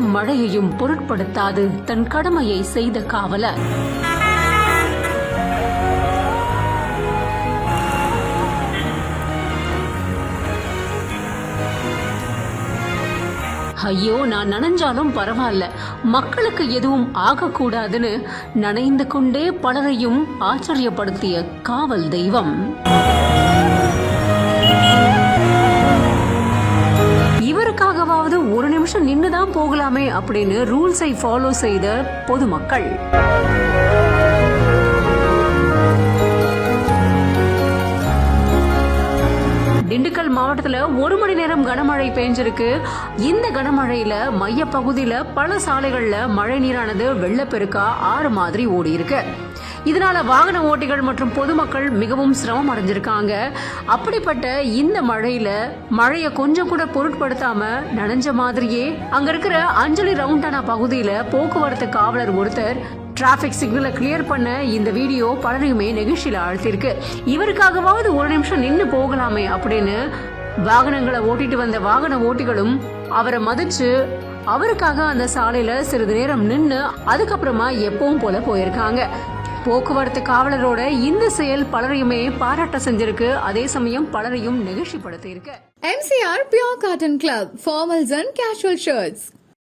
மழையையும் பொருட்படுத்தாது தன் கடமையை செய்த காவலர். ஐயோ நான் நனைஞ்சாலும் பரவாயில்ல. மக்களுக்கு எதுவும் ஆகக்கூடாதுன்னு நனைந்து கொண்டே பலரையும் ஆச்சரியப்படுத்திய காவல் தெய்வம். நிமிஷம் தான் போகலாமே அப்படின்னு ரூல்ஸை ஃபாலோ செய்த பொதுமக்கள். திண்டுக்கல் மாவட்டத்துல ஒரு மணி நேரம் கனமழை பெஞ்சிருக்கு. இந்த கனமழையில மைய பகுதியில பல சாலைகள்ல மழை நீரானது வெள்ளப்பெருக்கா ஆறு மாதிரி ஓடி இருக்கு இதனால வாகன ஓட்டிகள் மற்றும் பொதுமக்கள் மிகவும் சிரமம் அடைஞ்சிருக்காங்க. அப்படிப்பட்ட இந்த மழையில மழைய கொஞ்சம் கூட பொருட்படுத்தாம நனைஞ்ச மாதிரியே அங்க இருக்கிற அஞ்சலி ரவுண்டானா பகுதியில போக்குவரத்து காவலர் ஒருத்தர் டிராபிக் சிக்னலை கிளியர் பண்ண இந்த வீடியோ பலரையுமே நெகிழ்ச்சியில ஆழ்த்திருக்கு இவருக்காகவாவது ஒரு நிமிஷம் நின்னு போகலாமே அப்படின்னு வாகனங்களை ஓட்டிட்டு வந்த வாகன ஓட்டிகளும் அவரை மதிச்சு அவருக்காக அந்த சாலையில சிறிது நேரம் நின்று அதுக்கப்புறமா எப்பவும் போல போயிருக்காங்க. போக்குவரத்து காவலரோட இந்த செயல் பலரையுமே பாராட்ட செஞ்சிருக்கு. அதே சமயம் பலரையும் நெகிழ்ச்சிப்படுத்தி இருக்கு pure Pure Cotton club formals and casual shirts